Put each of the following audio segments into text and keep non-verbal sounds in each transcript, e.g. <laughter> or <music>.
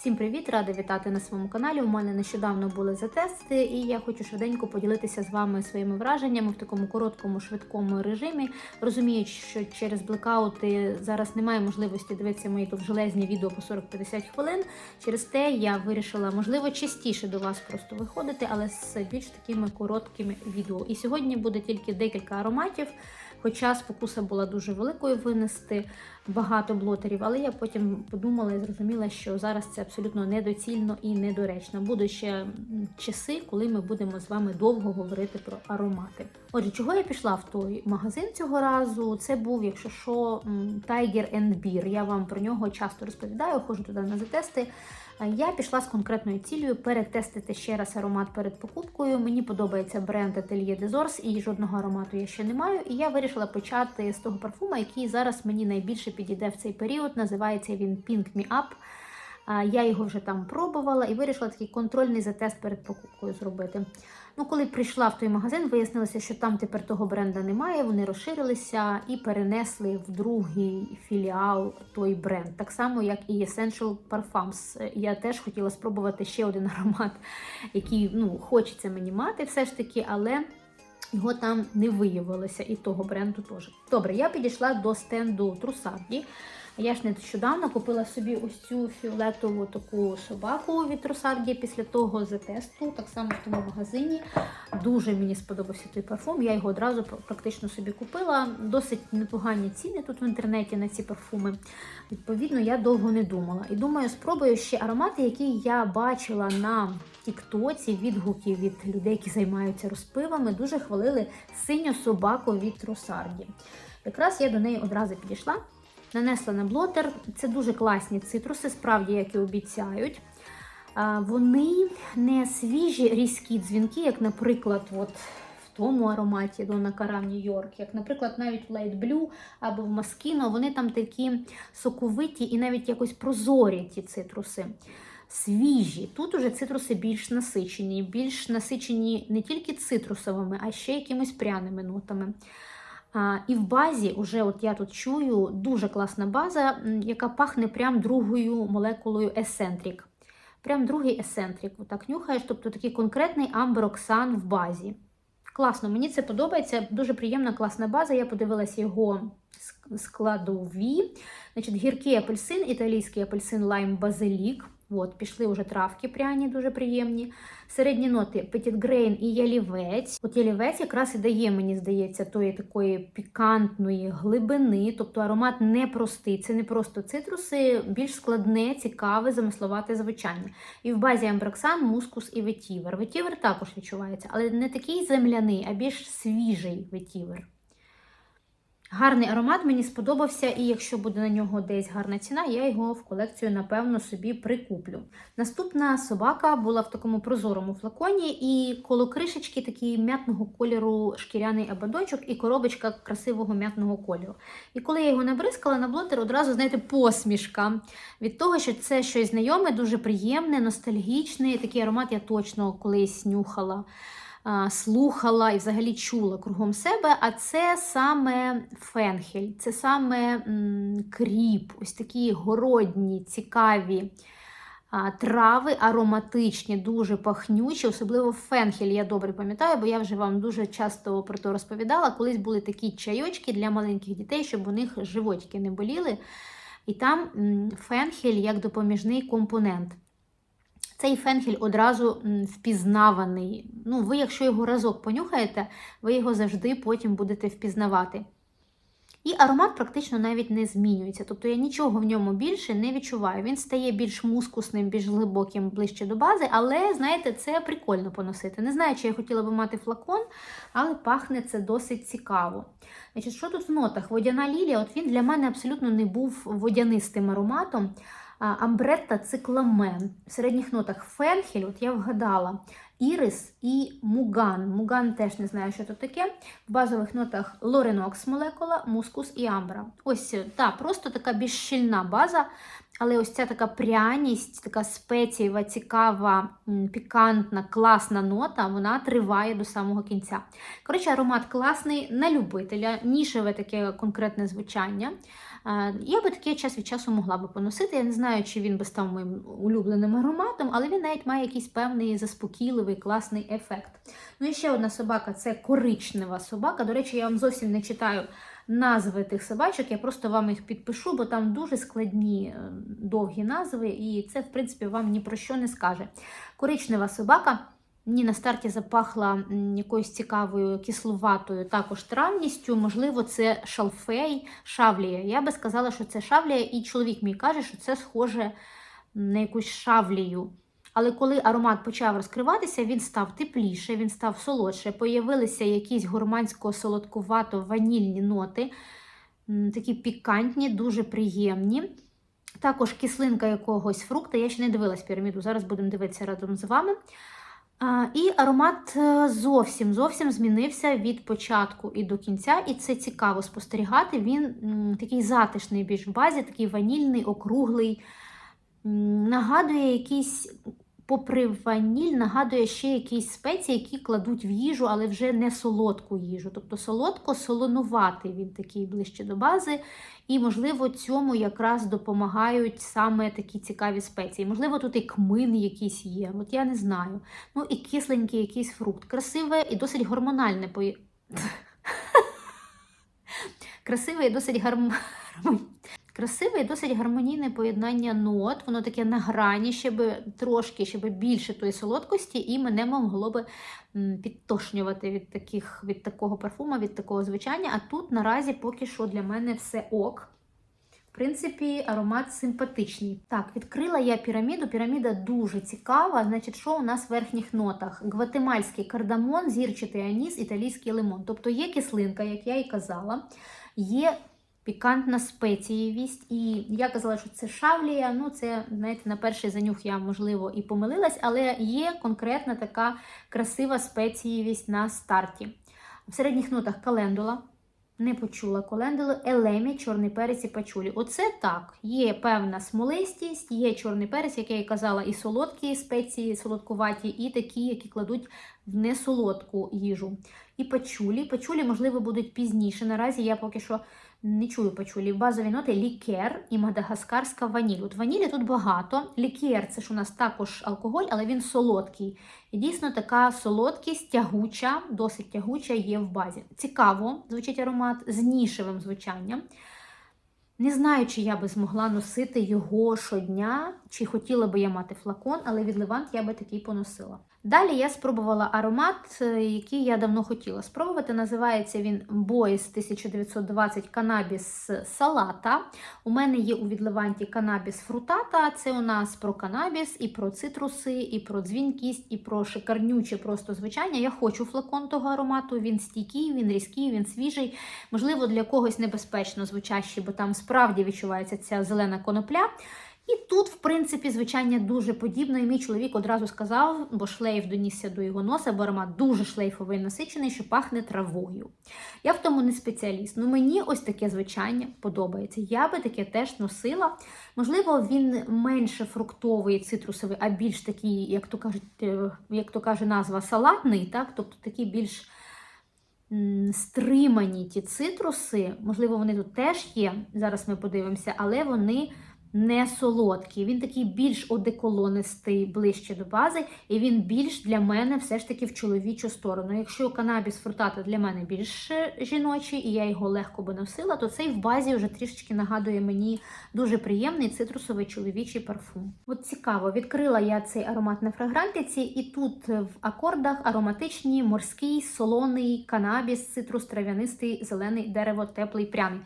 Всім привіт! Рада вітати на своєму каналі. У мене нещодавно були затести, і я хочу швиденько поділитися з вами своїми враженнями в такому короткому, швидкому режимі. Розумію, що через блекаути зараз немає можливості дивитися мої довжелезні відео по 40-50 хвилин. Через те я вирішила, можливо, частіше до вас просто виходити, але з більш такими короткими відео. І сьогодні буде тільки декілька ароматів. Хоча спокуса була дуже великою винести багато блотерів, але я потім подумала і зрозуміла, що зараз це абсолютно недоцільно і недоречно. Будуть ще часи, коли ми будемо з вами довго говорити про аромати. Отже, чого я пішла в той магазин цього разу? Це був, якщо що, Tiger and Beer. Я вам про нього часто розповідаю, ходжу туди на затести. Я пішла з конкретною цілею перетестити ще раз аромат перед покупкою. Мені подобається бренд Atelier Desors і жодного аромату я ще не маю. І я вирішила почати з того парфума, який зараз мені найбільше підійде в цей період. Називається він Pink Me Up. Я його вже там пробувала і вирішила такий контрольний затест перед покупкою зробити. Ну, коли прийшла в той магазин, вияснилося, що там тепер того бренда немає. Вони розширилися і перенесли в другий філіал той бренд. Так само, як і Essential Parfums. Я теж хотіла спробувати ще один аромат, який ну, хочеться мені мати, все ж таки, але. Його там не виявилося, і того бренду теж. Добре, я підійшла до стенду Трусарді. Я ж нещодавно купила собі ось цю фіолетову таку собаку від Трусарді після того затесту, так само в тому магазині. Дуже мені сподобався той парфум. Я його одразу практично собі купила. Досить непогані ціни тут в інтернеті на ці парфуми. Відповідно, я довго не думала. І думаю, спробую ще аромати, які я бачила на Тіктоці, відгуки від людей, які займаються розпивами. Дуже хвалили синю собаку від Трусарді. Якраз я до неї одразу підійшла. Нанесла на блотер. Це дуже класні цитруси, справді, як і обіцяють. Вони не свіжі різкі дзвінки, як, наприклад, от в тому ароматі Дона Кара Нью-Йорк, як, наприклад, навіть в Light Blue або в Маскіно, вони там такі соковиті і навіть якось прозорі ті цитруси. Свіжі. Тут уже цитруси більш насичені, більш насичені не тільки цитрусовими, а ще якимись пряними нотами. І в базі, уже от я тут чую, дуже класна база, яка пахне прям другою молекулою есентрік. Прям другий есентрік. Отак нюхаєш, тобто такий конкретний амброксан в базі. Класно, мені це подобається. Дуже приємна, класна база. Я подивилася його складові. Значить, гіркий апельсин, італійський апельсин, лайм, базилік. От, пішли вже травки пряні, дуже приємні. Середні ноти Grain і ялівець. От ялівець якраз і дає, мені здається, тої такої пікантної глибини, тобто аромат не простий. Це не просто цитруси, більш складне, цікаве, замисловате звучання. І в базі амброксан, мускус і ветівер. Ветівер також відчувається, але не такий земляний, а більш свіжий ветівер. Гарний аромат мені сподобався, і якщо буде на нього десь гарна ціна, я його в колекцію, напевно, собі прикуплю. Наступна собака була в такому прозорому флаконі, і коло кришечки такий м'ятного кольору шкіряний абадочок і коробочка красивого м'ятного кольору. І коли я його набризкала на блотер, одразу, знаєте, посмішка від того, що це щось знайоме, дуже приємне, ностальгічне. Такий аромат я точно колись нюхала слухала і взагалі чула кругом себе. А це саме фенхель, це саме кріп, ось такі городні, цікаві. Трави ароматичні, дуже пахнючі, особливо фенхель, я добре пам'ятаю, бо я вже вам дуже часто про це розповідала. Колись були такі чайочки для маленьких дітей, щоб у них животики не боліли. І там фенхель як допоміжний компонент. Цей фенхель одразу впізнаваний. Ну, ви, якщо його разок понюхаєте, ви його завжди потім будете впізнавати. І аромат практично навіть не змінюється. Тобто я нічого в ньому більше не відчуваю. Він стає більш мускусним, більш глибоким, ближче до бази, але, знаєте, це прикольно поносити. Не знаю, чи я хотіла би мати флакон, але пахне це досить цікаво. Значить, Що тут в нотах? Водяна лілія, от він для мене абсолютно не був водянистим ароматом. Амбретта цикламен. В середніх нотах фенхель, от я вгадала, ірис і муган. Муган теж не знаю, що це таке. В базових нотах лоренокс молекула, мускус і амбра. Ось та, просто така більш щільна база, але ось ця така пряність, така спецієва, цікава, пікантна, класна нота, вона триває до самого кінця. Коротше, аромат класний на любителя, нішеве таке конкретне звучання. Я би таке час від часу могла би поносити. Я не знаю, чи він би став моїм улюбленим ароматом, але він навіть має якийсь певний заспокійливий, класний ефект. Ну і ще одна собака це коричнева собака. До речі, я вам зовсім не читаю назви тих собачок, я просто вам їх підпишу, бо там дуже складні е, довгі назви, і це, в принципі, вам ні про що не скаже. Коричнева собака. Мені на старті запахла якоюсь цікавою кисловатою також травністю. Можливо, це шалфей, шавлія. Я би сказала, що це шавлія, і чоловік мій каже, що це схоже на якусь шавлію. Але коли аромат почав розкриватися, він став тепліше, він став солодше. Появилися якісь гурмансько-солодкувато-ванільні ноти, такі пікантні, дуже приємні. Також кислинка якогось фрукта. Я ще не дивилась піраміду, зараз будемо дивитися разом з вами. І аромат е, зовсім зовсім змінився від початку і до кінця, і це цікаво спостерігати. Він такий затишний більш в базі, такий ванільний, округлий. Нагадує якийсь, попри ваніль, нагадує ще якісь спеції, які кладуть в їжу, але вже не солодку їжу. Тобто солодко-солонуватий він такий ближче до бази. І, можливо, цьому якраз допомагають саме такі цікаві спеції. Можливо, тут і кмин якийсь є, от я не знаю. Ну і кисленький якийсь фрукт. Красиве і досить гормональне. По... <laughs> Красиве і досить гарм... Красиве і досить гармонійне поєднання нот, воно таке на грані, щоб трошки, щоб більше тої солодкості, і мене могло би підтошнювати від таких, від такого парфума, від такого звучання. А тут наразі поки що для мене все ок. В принципі, аромат симпатичний. Так, відкрила я піраміду. Піраміда дуже цікава. Значить, що у нас в верхніх нотах? Гватемальський кардамон, зірчатий аніс, італійський лимон. Тобто є кислинка, як я і казала, є пікантна спецієвість. І я казала, що це шавлія. Ну, це, знаєте, на перший занюх я, можливо, і помилилась, але є конкретна така красива спецієвість на старті. В середніх нотах календула. Не почула календулу, елемі, чорний перець і пачулі. Оце так. Є певна смолистість, є чорний перець, як я і казала, і солодкі спеції, солодкуваті, і такі, які кладуть в несолодку їжу. І пачулі. Пачулі, можливо, будуть пізніше. Наразі я поки що не чую пачулі. Базові ноти лікер і мадагаскарська ваніль. От ванілі тут багато. Лікер це ж у нас також алкоголь, але він солодкий. І дійсно така солодкість, тягуча, досить тягуча є в базі. Цікаво, звучить аромат з нішевим звучанням. Не знаю, чи я би змогла носити його щодня, чи хотіла би я мати флакон, але від Левант я би такий поносила. Далі я спробувала аромат, е, який я давно хотіла спробувати. Називається він Boys 1920 Канабіс Салата. У мене є у відливанті канабіс фрутата. Це у нас про канабіс, і про цитруси, і про дзвінкість, і про шикарнюче просто звучання. Я хочу флакон того аромату. Він стійкий, він різкий, він свіжий. Можливо, для когось небезпечно звучащий, бо там справді відчувається ця зелена конопля. І тут, в принципі, звучання дуже подібне. І мій чоловік одразу сказав, бо шлейф донісся до його носа, бо аромат дуже шлейфовий насичений, що пахне травою. Я в тому не спеціаліст. Ну мені ось таке звучання подобається. Я би таке теж носила. Можливо, він менше фруктовий, цитрусовий, а більш такий, як то кажуть, е, як то каже назва, салатний, так? тобто такий більш. Стримані ті цитруси, можливо, вони тут теж є. Зараз ми подивимося, але вони не солодкий. Він такий більш одеколонистий ближче до бази, і він більш для мене все ж таки в чоловічу сторону. Якщо канабіс фрутата для мене більш жіночий, і я його легко би носила, то цей в базі вже трішечки нагадує мені дуже приємний цитрусовий чоловічий парфум. От цікаво, відкрила я цей аромат на фрагрантиці, і тут в акордах ароматичні морський, солоний канабіс, цитрус, трав'янистий, зелений, дерево, теплий, пряний.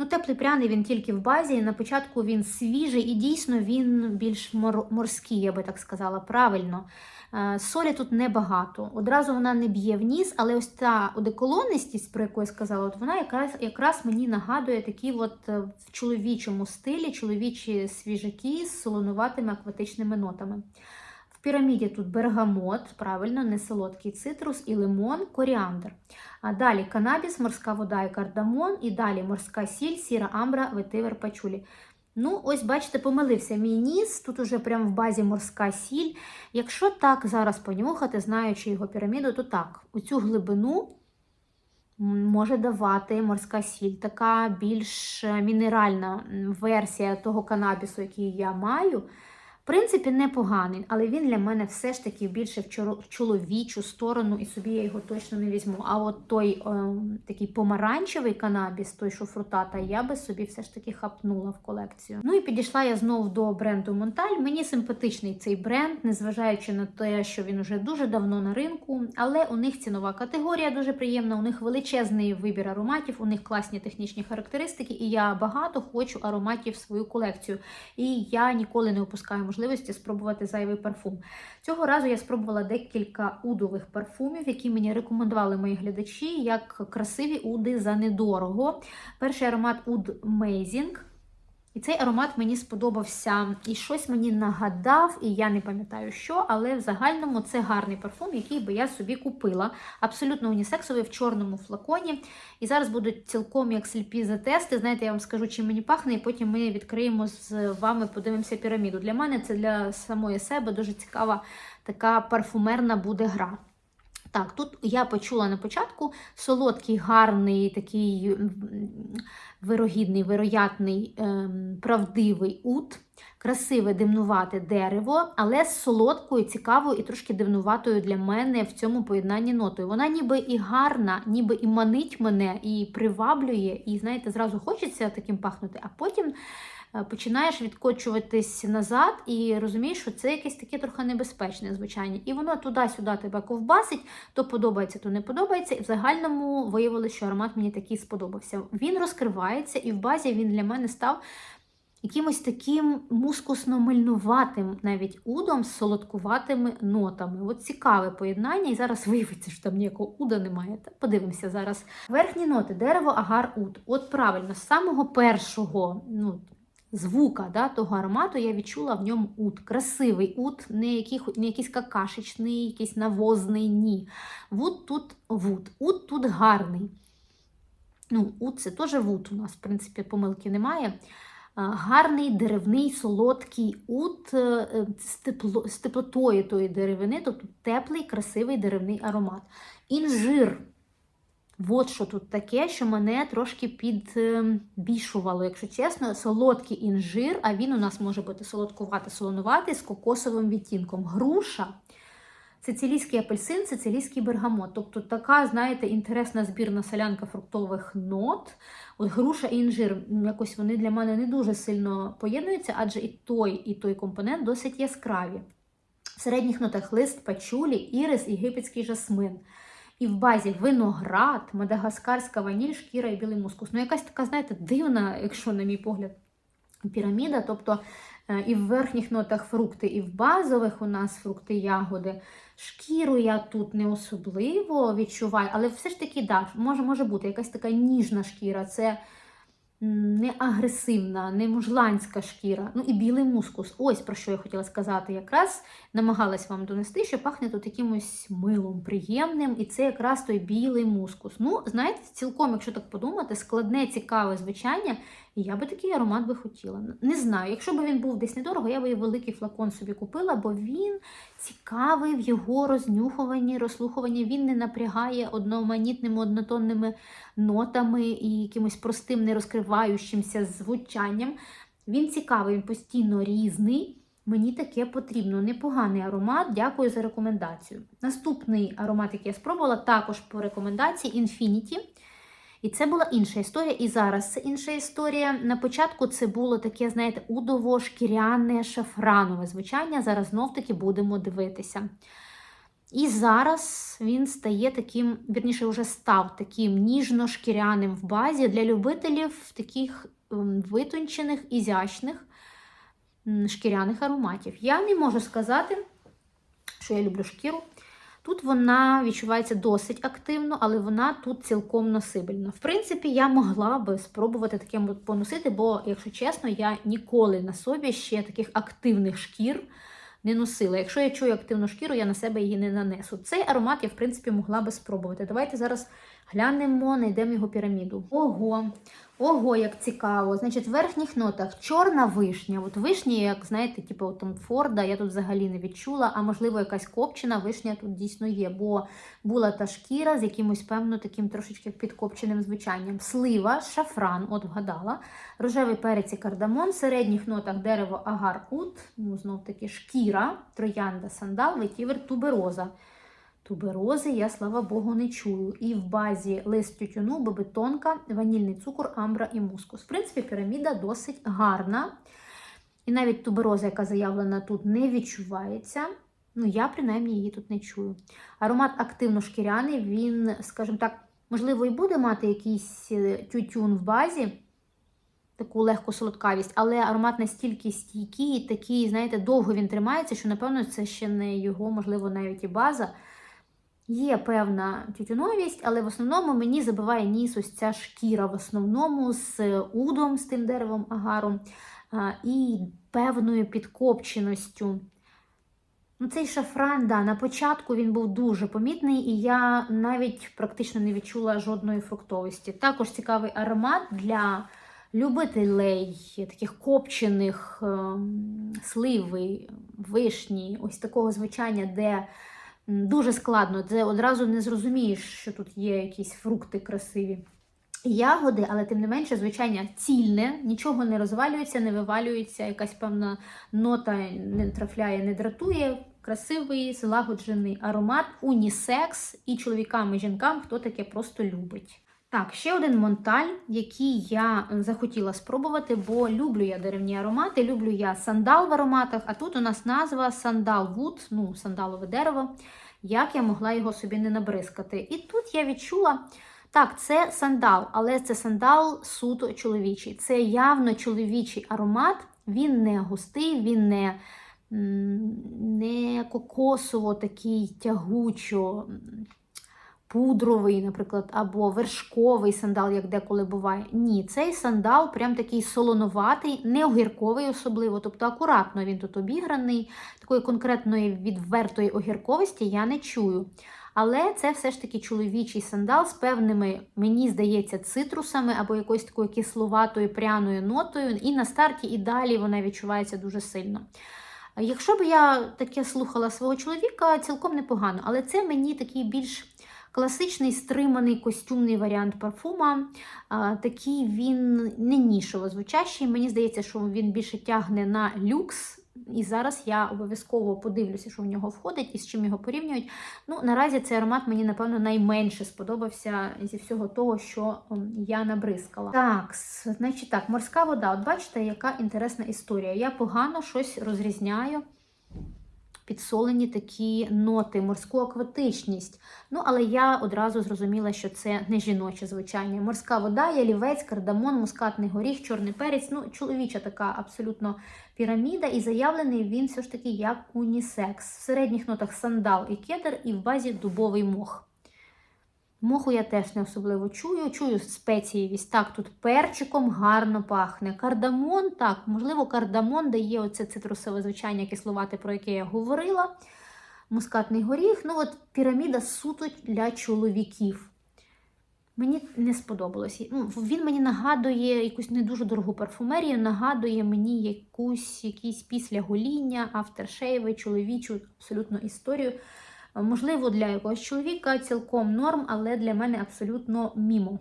Ну, теплий пряний він тільки в базі. На початку він свіжий і дійсно він більш мор- морський, я би так сказала, правильно. Е, Солі тут небагато. Одразу вона не б'є в ніс, але ось та одеколонистість, про яку я сказала, от вона якраз, якраз мені нагадує такі от е, в чоловічому стилі, чоловічі свіжаки з солонуватими акватичними нотами. В піраміді тут бергамот, правильно, не солодкий цитрус і лимон, коріандр. А далі канабіс, морська вода і кардамон, і далі морська сіль, сіра амбра, ветивер, пачулі. Ну, ось, бачите, помилився мій ніс. Тут уже прямо в базі морська сіль. Якщо так зараз понюхати, знаючи його піраміду, то так, у цю глибину може давати морська сіль, така більш е, мінеральна версія того канабісу, який я маю. В принципі, непоганий, але він для мене все ж таки більше в чоловічу сторону, і собі я його точно не візьму. А от той е, такий помаранчевий канабіс, той, що фрутата, я би собі все ж таки хапнула в колекцію. Ну і підійшла я знов до бренду Монталь. Мені симпатичний цей бренд, незважаючи на те, що він уже дуже давно на ринку, але у них цінова категорія дуже приємна, у них величезний вибір ароматів, у них класні технічні характеристики, і я багато хочу ароматів в свою колекцію. І я ніколи не опускаю можливості спробувати зайвий парфум. Цього разу я спробувала декілька удових парфумів, які мені рекомендували мої глядачі, як красиві уди за недорого. Перший аромат Уд Amazing. І цей аромат мені сподобався і щось мені нагадав, і я не пам'ятаю що, але в загальному це гарний парфум, який би я собі купила. Абсолютно унісексовий в чорному флаконі. І зараз будуть цілком як сліпі затести. Знаєте, я вам скажу, чим мені пахне, і потім ми відкриємо з вами, подивимося піраміду. Для мене це для самої себе дуже цікава така парфумерна буде гра. Так, тут я почула на початку солодкий, гарний, такий вирогідний, вероятний, ем, правдивий ут, красиве димнувате дерево, але з солодкою, цікавою і трошки дивнуватою для мене в цьому поєднанні нотою. Вона ніби і гарна, ніби і манить мене, і приваблює, і, знаєте, зразу хочеться таким пахнути, а потім починаєш відкочуватись назад і розумієш, що це якесь таке трохи небезпечне звучання. І воно туди-сюди тебе ковбасить, то подобається, то не подобається. І в загальному виявилося, що аромат мені такий сподобався. Він розкривається, і в базі він для мене став якимось таким мускусно-мильнуватим навіть удом з солодкуватими нотами. От цікаве поєднання, і зараз виявиться, що там ніякого уда немає. Та подивимося зараз. Верхні ноти дерево, агар, уд. От правильно, з самого першого ну, звука да, того аромату я відчула в ньому ут. Красивий ут, не, який, не якийсь какашечний, якийсь навозний, ні. Вуд тут вуд. Ут тут гарний. Ну, ут це теж вуд у нас, в принципі, помилки немає. Гарний деревний солодкий ут е, е, з, тепло, з теплотою тої деревини, тобто теплий, красивий деревний аромат. Інжир. От що тут таке, що мене трошки підбільшувало, якщо чесно, солодкий інжир, а він у нас може бути солодкуватий, солонуватий з кокосовим відтінком. Груша, сицилійський апельсин, сицилійський бергамот. Тобто така, знаєте, інтересна збірна солянка фруктових нот. От груша і інжир, якось вони для мене не дуже сильно поєднуються, адже і той, і той компонент досить яскраві. В середніх нотах лист пачулі, ірис, єгипетський жасмин. І в базі виноград, мадагаскарська ваніль, шкіра і білий мускус. Ну, якась така, знаєте, дивна, якщо, на мій погляд, піраміда. Тобто е, і в верхніх нотах фрукти, і в базових у нас фрукти, ягоди. Шкіру я тут не особливо відчуваю, але все ж таки, да, може, може бути якась така ніжна шкіра. Це не агресивна, не мужланська шкіра. Ну і білий мускус. Ось про що я хотіла сказати. Якраз намагалась вам донести, що пахне тут якимось милом приємним, і це якраз той білий мускус. Ну, знаєте, цілком, якщо так подумати, складне, цікаве звучання, я би такий аромат би хотіла. Не знаю, якщо б він був десь недорого, я би великий флакон собі купила, бо він цікавий в його рознюхуванні, розслухуванні. Він не напрягає одноманітними, однотонними нотами і якимось простим, не розкриваючимся звучанням. Він цікавий, він постійно різний. Мені таке потрібно. Непоганий аромат. Дякую за рекомендацію. Наступний аромат, який я спробувала, також по рекомендації Infinity. І це була інша історія, і зараз це інша історія. На початку це було таке, знаєте, удово-шкіряне шафранове звучання. Зараз знов-таки будемо дивитися. І зараз він стає таким, вірніше, вже став таким ніжно-шкіряним в базі для любителів таких ем, витончених, ізящних шкіряних ароматів. Я не можу сказати, що я люблю шкіру. Тут вона відчувається досить активно, але вона тут цілком носибельна. В принципі, я могла би спробувати таке поносити, бо, якщо чесно, я ніколи на собі ще таких активних шкір не носила. Якщо я чую активну шкіру, я на себе її не нанесу. Цей аромат я, в принципі, могла би спробувати. Давайте зараз Глянемо, знайдемо його піраміду. Ого, ого, як цікаво. Значить, в верхніх нотах чорна вишня. От вишні, як знаєте, типу от там Форда, я тут взагалі не відчула, а можливо, якась копчена вишня тут дійсно є, бо була та шкіра з якимось, певно, таким трошечки підкопченим звучанням. Слива, шафран, от вгадала, рожевий перець і кардамон, в середніх нотах дерево агар-ут, ну знов таки шкіра, троянда, сандал, ветівер, тубероза. Туберози я, слава Богу, не чую. І в базі лист тютюну, бобетонка, ванільний цукор, амбра і мускус. В принципі, піраміда досить гарна. І навіть тубероза, яка заявлена тут, не відчувається. Ну, я принаймні її тут не чую. Аромат активно шкіряний, він, скажімо так, можливо, і буде мати якийсь е, тютюн в базі, таку легку солодкавість, але аромат настільки стійкий, і такий, знаєте, довго він тримається, що, напевно, це ще не його, можливо, навіть і база. Є певна тютюновість, але в основному мені забиває ніс ось ця шкіра, в основному з удом, з тим деревом агаром, і певною підкопченістю. Ну, Цей шафран, да, на початку він був дуже помітний, і я навіть практично не відчула жодної фруктовості. Також цікавий аромат для любителей таких копчених ем, сливи, вишні, ось такого звучання, де дуже складно, це одразу не зрозумієш, що тут є якісь фрукти красиві. Ягоди, але тим не менше, звичайно, цільне, нічого не розвалюється, не вивалюється, якась певна нота не трафляє, не дратує. Красивий, злагоджений аромат, унісекс і чоловікам і жінкам, хто таке просто любить. Так, ще один монталь, який я захотіла спробувати, бо люблю я деревні аромати, люблю я сандал в ароматах, а тут у нас назва сандал Wood, ну, сандалове дерево. Як я могла його собі не набризкати. І тут я відчула. Так, це сандал, але це сандал суто чоловічий. Це явно чоловічий аромат. Він не густий, він не, не кокосово такий тягучо пудровий, наприклад, або вершковий сандал, як деколи буває. Ні, цей сандал прям такий солоноватий, не огірковий особливо, тобто акуратно він тут обіграний, такої конкретної відвертої огірковості я не чую. Але це все ж таки чоловічий сандал з певними, мені здається, цитрусами або якоюсь такою кисловатою пряною нотою. І на старті, і далі вона відчувається дуже сильно. Якщо б я таке слухала свого чоловіка, цілком непогано, але це мені такий більш класичний стриманий костюмний варіант парфума. Такий він не нішово звучащий. Мені здається, що він більше тягне на люкс. І зараз я обов'язково подивлюся, що в нього входить і з чим його порівнюють. Ну, наразі цей аромат мені, напевно, найменше сподобався зі всього того, що ем, я набризкала. Так, значить так, морська вода. От бачите, яка інтересна історія. Я погано щось розрізняю. Підсолені такі ноти, морську акватичність. Ну, але я одразу зрозуміла, що це не жіноче звичайно. Морська вода, ялівець, кардамон, мускатний горіх, чорний перець. Ну, чоловіча така абсолютно піраміда, і заявлений він все ж таки як унісекс. В середніх нотах сандал і кедр, і в базі дубовий мох. Моху я теж не особливо чую. Чую спецієвість. Так, тут перчиком гарно пахне. Кардамон, так, можливо, кардамон дає оце цитрусове звучання кисловате, про яке я говорила. Мускатний горіх. Ну, от піраміда суто для чоловіків. Мені не сподобалось. Ну, він мені нагадує якусь не дуже дорогу парфумерію, нагадує мені якусь якісь після гоління, автершейви, чоловічу абсолютно історію. Можливо, для якогось чоловіка цілком норм, але для мене абсолютно мімо.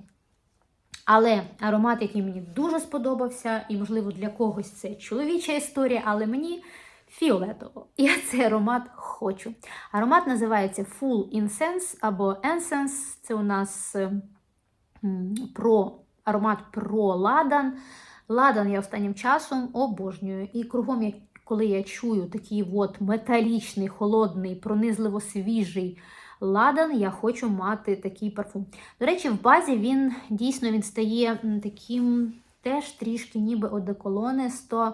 Але аромат, який мені дуже сподобався, і, можливо, для когось це чоловіча історія, але мені фіолетово. Я цей аромат хочу. Аромат називається Full Incense або Incense. Це у нас е, про аромат про ладан. Ладан я останнім часом обожнюю. І кругом, я, коли я чую такий от металічний, холодний, пронизливо свіжий ладан, я хочу мати такий парфум. До речі, в базі він дійсно він стає таким теж трішки ніби одеколонисто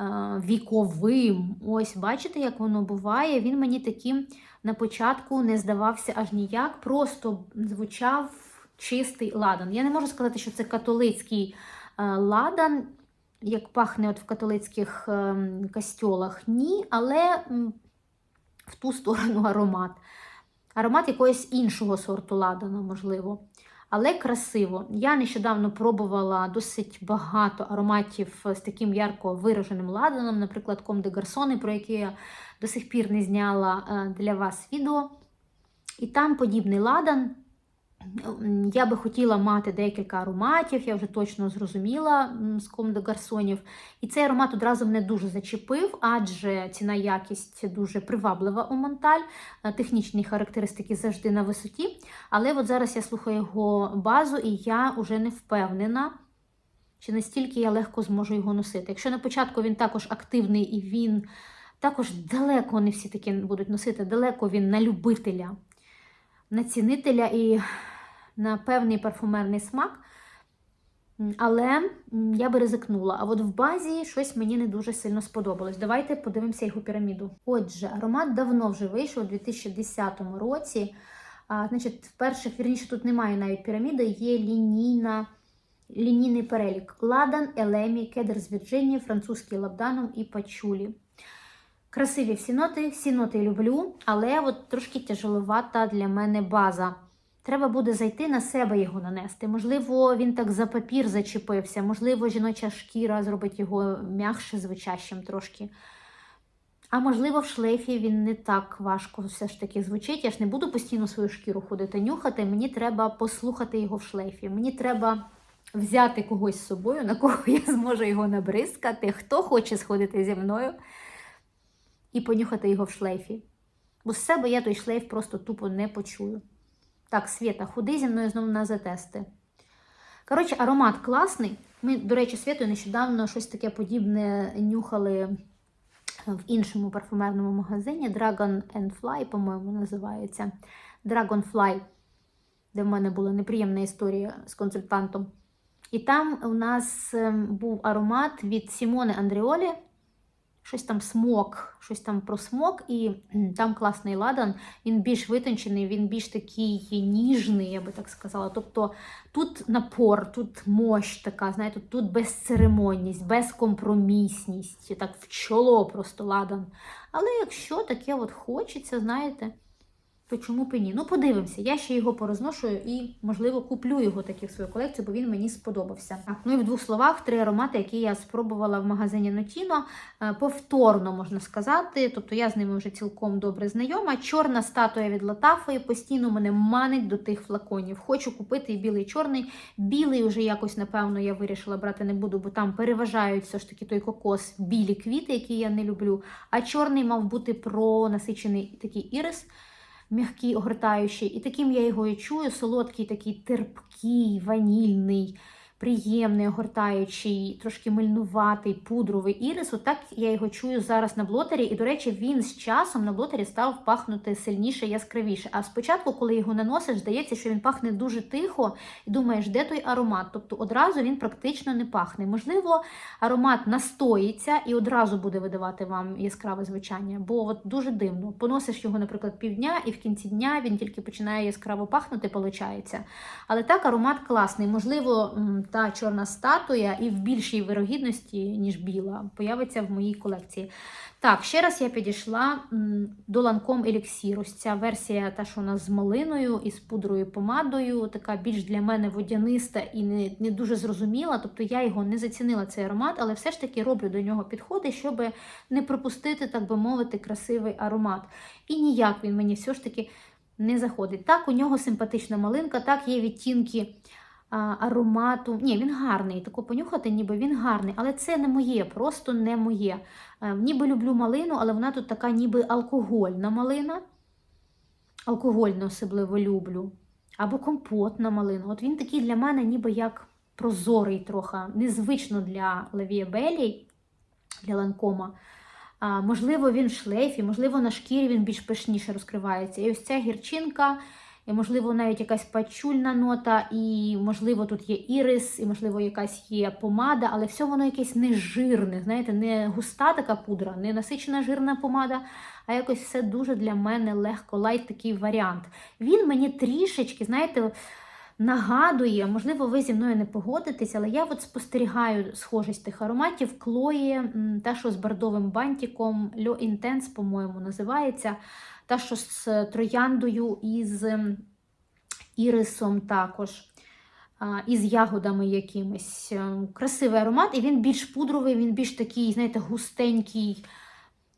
е, віковим. Ось, бачите, як воно буває. Він мені таким на початку не здавався аж ніяк, просто звучав чистий ладан. Я не можу сказати, що це католицький е, ладан, як пахне от в католицьких ем, костьолах. Ні, але в ту сторону аромат. Аромат якогось іншого сорту ладану, можливо. Але красиво. Я нещодавно пробувала досить багато ароматів з таким ярко вираженим ладаном, наприклад, Comme de Garçonne, про який я до сих пір не зняла е, для вас відео. І там подібний ладан. Я би хотіла мати декілька ароматів, я вже точно зрозуміла з Comme de Garçonів. І цей аромат одразу мене дуже зачепив, адже ціна якість дуже приваблива у Монталь, е, технічні характеристики завжди на висоті. Але от зараз я слухаю його базу, і я вже не впевнена, чи настільки я легко зможу його носити. Якщо на початку він також активний і він також далеко не всі такі будуть носити, далеко він на любителя, на цінителя і на певний парфумерний смак. Але я би ризикнула. А от в базі щось мені не дуже сильно сподобалось. Давайте подивимося його піраміду. Отже, аромат давно вже вийшов у 2010 році. А, значить, в перших, вірніше, тут немає навіть піраміди, є лінійна, лінійний перелік. Ладан, Елемі, Кедр з Вірджинії, французький лабданом і пачулі. Красиві всі ноти, всі ноти люблю, але от трошки тяжеловата для мене база. Треба буде зайти на себе його нанести. Можливо, він так за папір зачепився, можливо, жіноча шкіра зробить його м'якше, звучащим трошки. А можливо, в шлейфі він не так важко все ж таки звучить. Я ж не буду постійно свою шкіру ходити нюхати. Мені треба послухати його в шлейфі. Мені треба взяти когось з собою, на кого я зможу його набризкати, хто хоче сходити зі мною і понюхати його в шлейфі. Бо з себе я той шлейф просто тупо не почую. Так, Свєта, ходи зі мною знову на затести. Коротше, аромат класний. Ми, до речі, Світою нещодавно щось таке подібне нюхали в іншому парфумерному магазині Dragon and Fly, по-моєму, називається. Dragonfly, де в мене була неприємна історія з консультантом. І там у нас ем, був аромат від Сімони Андріолі. Щось там смок, щось там про смок, і там класний ладан. Він більш витончений, він більш такий ніжний, я би так сказала. Тобто тут напор, тут мощ така, знаєте, тут безцеремонність, безкомпромісність, так в чоло просто ладан. Але якщо таке от хочеться, знаєте, то чому б і ні? Ну, подивимося, я ще його порозношую і, можливо, куплю його таки в свою колекцію, бо він мені сподобався. Так, ну і в двох словах три аромати, які я спробувала в магазині Notino, е, повторно можна сказати. Тобто я з ними вже цілком добре знайома. Чорна статуя від Латафи постійно мене манить до тих флаконів. Хочу купити і білий, і чорний. Білий вже якось, напевно, я вирішила брати не буду, бо там переважають все ж таки той кокос, білі квіти, які я не люблю. А чорний мав бути про насичений такий ірис м'який, огортаючий. І таким я його і чую. Солодкий, такий терпкий, ванільний, приємний, огортаючий, трошки мильнуватий, пудровий ірис. Отак я його чую зараз на блотері. І, до речі, він з часом на блотері став пахнути сильніше, яскравіше. А спочатку, коли його наносиш, здається, що він пахне дуже тихо, і думаєш, де той аромат? Тобто одразу він практично не пахне. Можливо, аромат настоїться і одразу буде видавати вам яскраве звучання, бо от дуже дивно. Поносиш його, наприклад, півдня, і в кінці дня він тільки починає яскраво пахнути, виходить. Але так, аромат класний. Можливо, та чорна статуя і в більшій вирогідності, ніж біла, появиться в моїй колекції. Так, ще раз я підійшла до ланком еліксір. Ось ця версія, та, що у нас з малиною і з пудрою помадою, така більш для мене водяниста і не, не дуже зрозуміла. Тобто я його не зацінила цей аромат, але все ж таки роблю до нього підходи, щоб не пропустити, так би мовити, красивий аромат. І ніяк він мені все ж таки не заходить. Так, у нього симпатична малинка, так, є відтінки аромату. Ні, він гарний. Тако понюхати, ніби він гарний, але це не моє, просто не моє. Е, Ніби люблю малину, але вона тут така ніби алкогольна малина. Алкогольну особливо люблю. Або компотна малина. От він такий для мене ніби як прозорий трохи, незвично для Левія Белі, для ланкома. А, можливо, він в шлейфі, можливо, на шкірі він більш пишніше розкривається. І ось ця гірчинка, можливо, навіть якась пачульна нота, і, можливо, тут є ірис, і, можливо, якась є помада, але все воно якесь не жирне, знаєте, не густа така пудра, не насичена жирна помада, а якось все дуже для мене легко, лайт такий варіант. Він мені трішечки, знаєте, нагадує, можливо, ви зі мною не погодитесь, але я от спостерігаю схожість тих ароматів Клої, та, що з бордовим бантиком, Льо Intense, по-моєму, називається, та, що з трояндою і з ірисом також. а, І з ягодами якимись. Ем, Красивий аромат, і він більш пудровий, він більш такий, знаєте, густенький,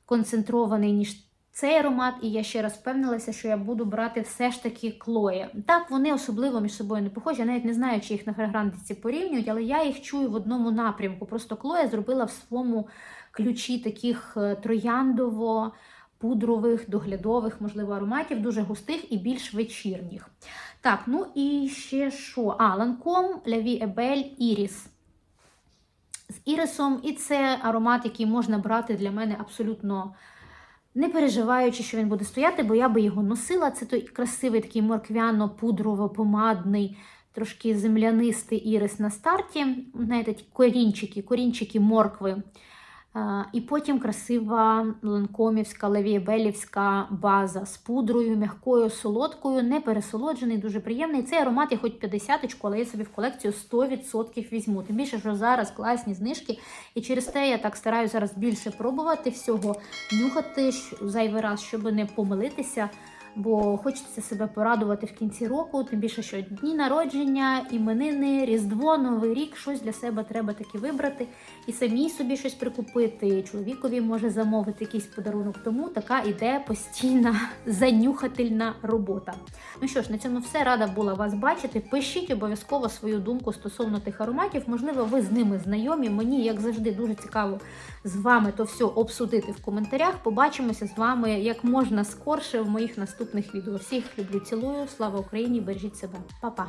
концентрований, ніж цей аромат. І я ще раз впевнилася, що я буду брати все ж таки клоє. Так, вони особливо між собою не похожі. Я навіть не знаю, чи їх на фрагрантиці порівнюють, але я їх чую в одному напрямку. Просто клоя зробила в своєму ключі таких е, трояндово. Пудрових, доглядових, можливо, ароматів, дуже густих і більш вечірніх. Так, ну і ще що? А, Vie est Belle Iris. З ірисом, і це аромат, який можна брати для мене абсолютно не переживаючи, що він буде стояти, бо я би його носила. Це той красивий такий морквяно-пудрово-помадний, трошки землянистий ірис на старті. Знаєте, корінчики, корінчики моркви. І потім красива ланкомівська, левієбелівська база з пудрою, м'якою, солодкою, не пересолоджений, дуже приємний. Цей аромат я хоч 50 але я собі в колекцію 100% візьму. Тим більше, що зараз класні знижки. І через те я так стараюся зараз більше пробувати всього, нюхати зайвий раз, щоб не помилитися. Бо хочеться себе порадувати в кінці року, тим більше, що дні народження, іменини, Різдво, Новий рік, щось для себе треба таки вибрати і самій собі щось прикупити, чоловікові може замовити якийсь подарунок. Тому така іде постійна <laughs> занюхательна робота. Ну що ж, на цьому все рада була вас бачити. Пишіть обов'язково свою думку стосовно тих ароматів. Можливо, ви з ними знайомі. Мені, як завжди, дуже цікаво з вами то все обсудити в коментарях. Побачимося з вами як можна скорше в моїх наступних відео. Всіх люблю, цілую. Слава Україні! Бережіть себе, Па-па!